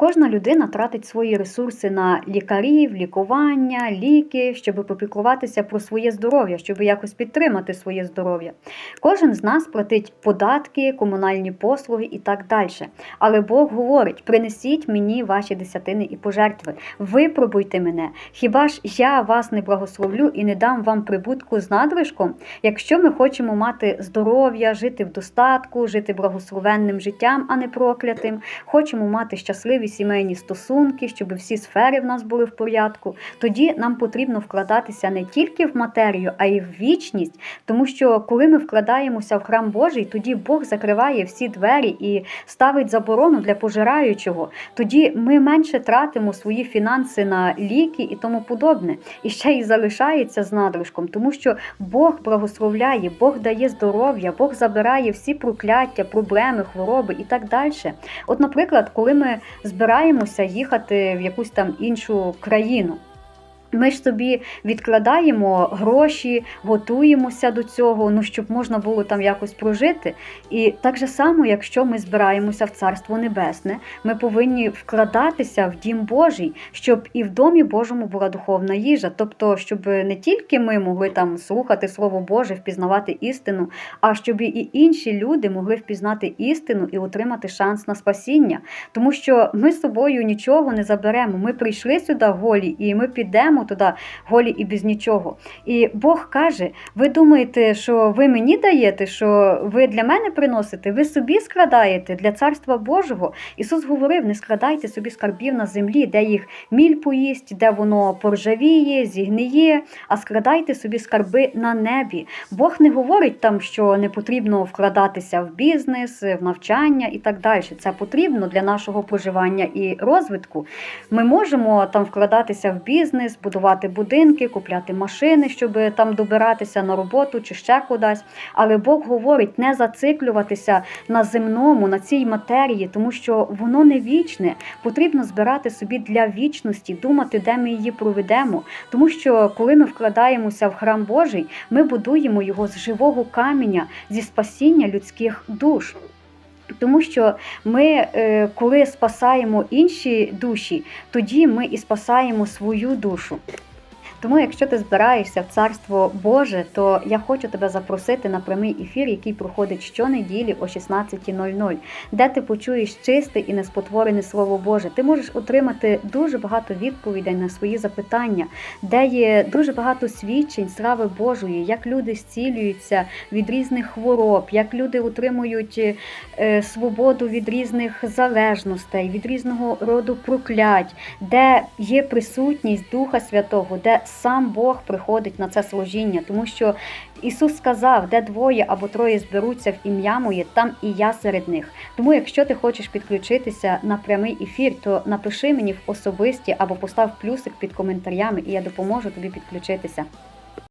Кожна людина тратить свої ресурси на лікарів, лікування, ліки, щоб попіклуватися про своє здоров'я, щоб якось підтримати своє здоров'я. Кожен з нас платить податки, комунальні послуги і так далі. Але Бог говорить: принесіть мені ваші десятини і пожертви, випробуйте мене. Хіба ж я вас не благословлю і не дам вам прибутку з надришком? Якщо ми хочемо мати здоров'я, жити в достатку, жити благословенним життям, а не проклятим, хочемо мати щасливі сімейні стосунки, щоб всі сфери в нас були в порядку, тоді нам потрібно вкладатися не тільки в матерію, а й в вічність. Тому що коли ми вкладаємося в храм Божий, тоді Бог закриває всі двері і ставить заборону для пожираючого. Тоді ми менше тратимо свої фінанси на ліки і тому подобне. І ще й залишається з надружком, тому що Бог благословляє, Бог дає здоров'я, Бог забирає всі прокляття, проблеми, хвороби і так далі. От, наприклад, коли ми збираємося їхати в якусь там іншу країну. Ми ж собі відкладаємо гроші, готуємося до цього, ну щоб можна було там якось прожити. І так же само, якщо ми збираємося в Царство Небесне, ми повинні вкладатися в дім Божий, щоб і в домі Божому була духовна їжа. Тобто, щоб не тільки ми могли там слухати Слово Боже, впізнавати істину, а щоб і інші люди могли впізнати істину і отримати шанс на спасіння. Тому що ми з собою нічого не заберемо. Ми прийшли сюди голі, і ми підемо туди голі і без нічого. І Бог каже: ви думаєте, що ви мені даєте, що ви для мене приносите, ви собі складаєте для царства Божого. Ісус говорив: не складайте собі скарбів на землі, де їх міль поїсть, де воно поржавіє, зігниє, а складайте собі скарби на небі. Бог не говорить там, що не потрібно вкладатися в бізнес, в навчання і так далі. Це потрібно для нашого проживання і розвитку. Ми можемо там вкладатися в бізнес, будувати будинки, купляти машини, щоб там добиратися на роботу чи ще кудись. Але Бог говорить не зациклюватися на земному, на цій матерії, тому що воно не вічне. Потрібно збирати собі для вічності, думати, де ми її проведемо. Тому що коли ми вкладаємося в храм Божий, ми будуємо його з живого каменя, зі спасіння людських душ. Тому що ми, е, коли спасаємо інші душі, тоді ми і спасаємо свою душу. Тому, якщо ти збираєшся в царство Боже, то я хочу тебе запросити на прямий ефір, який проходить щонеділі о 16.00, де ти почуєш чисте і неспотворене Слово Боже. Ти можеш отримати дуже багато відповідей на свої запитання, де є дуже багато свідчень слави Божої, як люди зцілюються від різних хвороб, як люди отримують е, свободу від різних залежностей, від різного роду проклять, де є присутність Духа Святого, де сам Бог приходить на це служіння, тому що Ісус сказав, де двоє або троє зберуться в ім'я моє, там і я серед них. Тому, якщо ти хочеш підключитися на прямий ефір, то напиши мені в особисті або постав плюсик під коментарями, і я допоможу тобі підключитися.